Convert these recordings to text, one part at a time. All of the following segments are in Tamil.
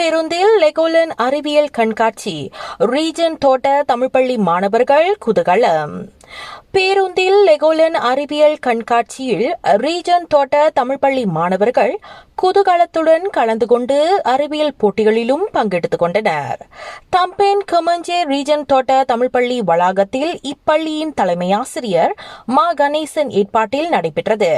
பேருந்தில் லெகோலன் அறிவியல் கண்காட்சி. ரீஜன் தோட்ட தமிழ்ப்பள்ளி மாணவர்கள் குதகலம். பேருந்தில் லெகோலன் அறிவியல் கண்காட்சியில் ரீஜன் தோட்ட தமிழ்ப்பள்ளி மாணவர்கள் குதூகலத்துடன் கலந்து கொண்டு அறிவியல் போட்டிகளிலும் பங்கெடுத்துக் கொண்டனர். தம்பேன் கமஞ்சே ரீஜன் தோட்ட தமிழ்ப்பள்ளி வளாகத்தில் இப்பள்ளியின் தலைமை ஆசிரியர் மா கணேசன் ஏற்பாட்டில் நடைபெற்றது.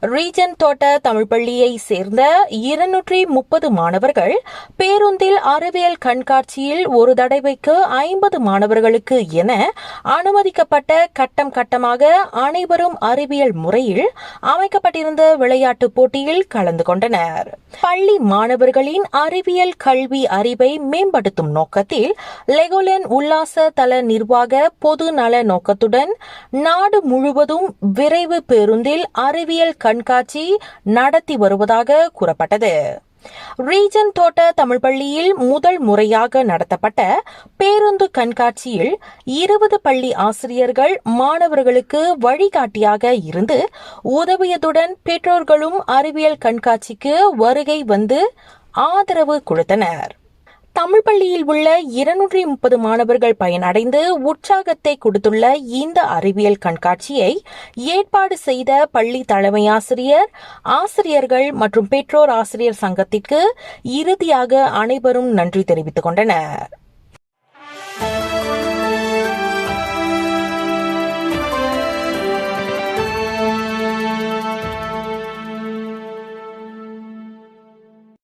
ரீஜன் தோட்ட தமிழ்ப்பள்ளியை சேர்ந்த இருநூற்றி முப்பது மாணவர்கள் பேருந்தில் அறிவியல் கண்காட்சியில் ஒரு தடவைக்கு ஐம்பது மாணவர்களுக்கு என அனுமதிக்கப்பட்ட கட்டம் கட்டமாக அனைவரும் அறிவியல் முறையில் அமைக்கப்பட்டிருந்த விளையாட்டுப் போட்டியில் கலந்து கொண்டனர். பள்ளி மாணவர்களின் அறிவியல் கல்வி அறிவை மேம்படுத்தும் நோக்கத்தில் லெகோலன் உல்லாச தல நிர்வாக பொது நல நோக்கத்துடன் நாடு முழுவதும் விரைவு பேருந்தில் அறிவியல் கண்காட்சி நடத்தி வருவதாக கூறப்பட்டது. ரீஜன் தோட்ட தமிழ் பள்ளியில் முதல் முறையாக நடத்தப்பட்ட பேருந்து கண்காட்சியில் இருபது பள்ளி ஆசிரியர்கள் மாணவர்களுக்கு வழிகாட்டியாக இருந்து உதவியதுடன் பெற்றோர்களும் அறிவியல் கண்காட்சிக்கு வருகை வந்து ஆதரவு கொடுத்தனர். தமிழ் பள்ளியில் உள்ள இருநூற்றி முப்பது மாணவர்கள் பயனடைந்து உற்சாகத்தை கொடுத்துள்ள இந்த அறிவியல் கண்காட்சியை ஏற்பாடு செய்த பள்ளி தலைமை ஆசிரியர் ஆசிரியர்கள் மற்றும் பெற்றோர் ஆசிரியர் சங்கத்திற்கு இறுதியாக அனைவரும் நன்றி தெரிவித்துக் கொண்டனர்.